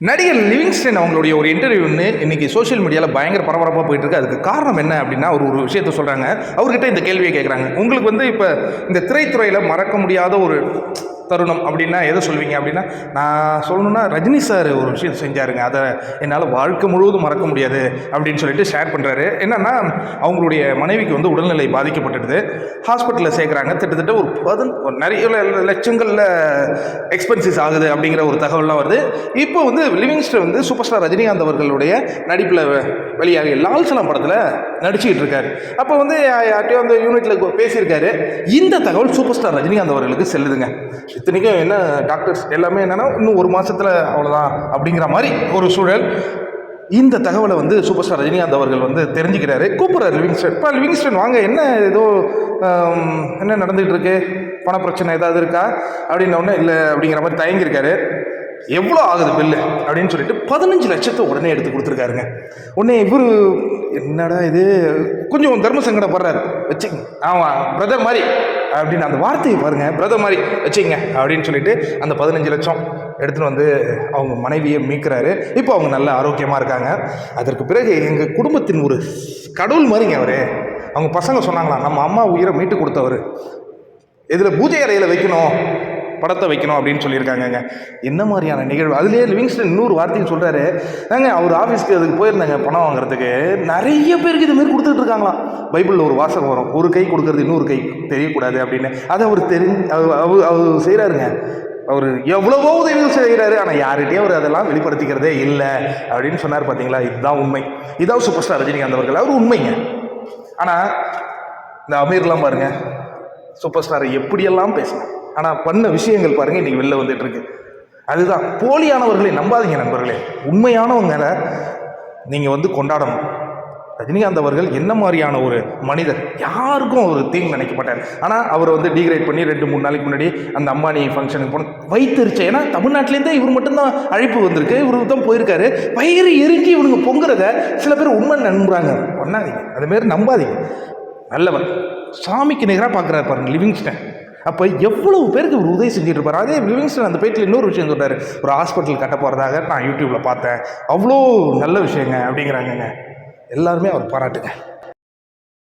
நடிகர் லிவிங்ஸ்டன் அவங்களுடைய ஒரு இன்டர்வியூன்னு இன்னைக்கு சோஷியல் மீடியாவில் பயங்கர பரபரப்பாக போயிட்டு இருக்கு அதுக்கு காரணம் என்ன அப்படின்னா அவர் ஒரு விஷயத்த சொல்கிறாங்க அவர்கிட்ட இந்த கேள்வியை கேட்குறாங்க உங்களுக்கு வந்து இப்போ இந்த திரைத்துறையில் மறக்க முடியாத ஒரு தருணம் அப்படின்னா எதை சொல்வீங்க அப்படின்னா நான் சொல்லணும்னா ரஜினி சார் ஒரு விஷயம் செஞ்சாருங்க. அதை என்னால் வாழ்க்கை முழுவதும் மறக்க முடியாது அப்படின்னு சொல்லிட்டு ஷேர் பண்ணுறாரு என்னன்னா அவங்களுடைய மனைவிக்கு வந்து உடல்நிலை பாதிக்கப்பட்டுடுது. ஹாஸ்பிட்டலில் சேர்க்குறாங்க. கிட்டத்தட்ட ஒரு பதன் ஒரு நிறைய லட்சங்களில் எக்ஸ்பென்சிஸ் ஆகுது அப்படிங்கிற ஒரு தகவல்லாம் வருது. இப்போ வந்து லிவிங்ஸ்டர் வந்து சூப்பர் ஸ்டார் ரஜினிகாந்த் அவர்களுடைய நடிப்பில் வெளியாகிய லால்சலம் படத்தில் நடிச்சுக்கிட்டு இருக்காரு அப்போ வந்து யா- அந்த யூனிட்டில் பேசியிருக்காரு. இந்த தகவல் சூப்பர் ஸ்டார் ரஜினிகாந்த் அவர்களுக்கு செல்லுதுங்க. இத்தனைக்கும் என்ன டாக்டர்ஸ் எல்லாமே என்னென்னா இன்னும் ஒரு மாதத்தில் அவ்வளோதான் அப்படிங்கிற மாதிரி ஒரு சூழல். இந்த தகவலை வந்து சூப்பர் ஸ்டார் ரஜினிகாந்த் அவர்கள் வந்து தெரிஞ்சுக்கிறாரு. கூப்பிட்றாரு லிவிங்ஸ்டன். இப்போ லிவிங்ஸ்டன் வாங்க என்ன ஏதோ என்ன நடந்துகிட்டு இருக்கு பண பிரச்சனை ஏதாவது இருக்கா? அப்படின்ன உடனே இல்லை அப்படிங்கிற மாதிரி தயங்கியிருக்காரு. எவ்வளோ ஆகுது பில்லு அப்படின்னு சொல்லிட்டு பதினஞ்சு லட்சத்தை உடனே எடுத்து கொடுத்துருக்காருங்க. உடனே இவர் என்னடா இது? கொஞ்சம் தர்ம சங்கடப்படுறாரு வச்சுங்க ஆமாம் பிரதர் மாதிரி. அப்படின்னு அந்த வார்த்தையை பாருங்கள் பிரதர் மாதிரி. வச்சுங்க அப்படின்னு சொல்லிட்டு அந்த பதினஞ்சு லட்சம் எடுத்துன்னு வந்து அவங்க மனைவியை மீட்கிறாரு. இப்போ அவங்க நல்ல ஆரோக்கியமாக இருக்காங்க. அதற்கு பிறகு எங்கள் குடும்பத்தின் ஒரு கடவுள் மாதிரிங்க அவர். அவங்க பசங்க சொன்னாங்களாம் நம்ம அம்மா உயிரை மீட்டு கொடுத்தவர். இதில் பூஜை அறையில் வைக்கணும். படத்தை வைக்கணும் அப்படின்னு சொல்லியிருக்காங்கங்க. என்ன மாதிரியான நிகழ்வு? அதுலேயே லிவிங்ஸ்டன் இன்னொரு வார்த்தையும் சொல்கிறாரு ஏங்க அவர் ஆஃபீஸ்க்கு அதுக்கு போயிருந்தாங்க பணம் வாங்குறதுக்கு. நிறைய பேருக்கு இது மாதிரி கொடுத்துட்டு இருக்காங்களாம். பைபிளில் ஒரு வாசகம் வரும். ஒரு கை கொடுக்கறது இன்னொரு கை தெரியக்கூடாது அப்படின்னு. அதை அவர் தெரிஞ்சு அவர் அவர் செய்கிறாருங்க அவர் எவ்வளவோ உதவிகள் செய்கிறாரு ஆனால் யார்கிட்டயும் அவர் அதெல்லாம் வெளிப்படுத்திக்கிறதே இல்லை அப்படின்னு சொன்னார் பார்த்தீங்களா இதுதான் உண்மை. இதான் சூப்பர் ஸ்டார் ரஜினிகாந்த் அவர்கள். அவர் உண்மைங்க. ஆனால் இந்த அமீர்லாம் பாருங்க சூப்பர் ஸ்டாரை எப்படியெல்லாம் பேசலாம் ஆனால் பண்ண விஷயங்கள் பாருங்க இன்னைக்கு வெளில வந்துட்டு இருக்கு. அதுதான் போலியானவர்களை நம்பாதீங்க நண்பர்களே. உண்மையானவங்களை நீங்கள் வந்து கொண்டாடணும். ரஜினிகாந்த் அவர்கள் என்ன மாதிரியான ஒரு மனிதர்? யாருக்கும் அவர் தீங்கு நினைக்க மாட்டார் ஆனால் அவர் வந்து டீக்ரேட் பண்ணி ரெண்டு மூணு நாளைக்கு முன்னாடி அந்த அம்பானி ஃபங்க்ஷனுக்கு போன வைத்தறிச்ச. ஏன்னா தமிழ்நாட்டிலேருந்தே இவர் மட்டும்தான் அழைப்பு வந்திருக்கு. இவர் தான் போயிருக்காரு. வயிறு எரிஞ்சு இவனுங்க பொங்குறத சில பேர் உண்மை நம்புறாங்க. பண்ணாதீங்க. அதுமாரி நம்பாதீங்க. நல்லவர். சாமிக்கு நிகராக பார்க்குறாரு பாருங்க லிவிங்ஸ்டன் அப்போ எவ்வளவு பேருக்கு ஒரு உதவி செஞ்சுட்டு இருப்பார் அதே லிவிங்ஸ்டன் அந்த பேட்டில் இன்னொரு விஷயம் சொல்கிறார் ஒரு ஹாஸ்பிட்டல் கட்ட போகிறதாக நான் யூடியூப்பில் பார்த்தேன். அவ்வளோ நல்ல விஷயங்க அப்படிங்கிறாங்கங்க. எல்லாருமே அவர் பாராட்டுங்க.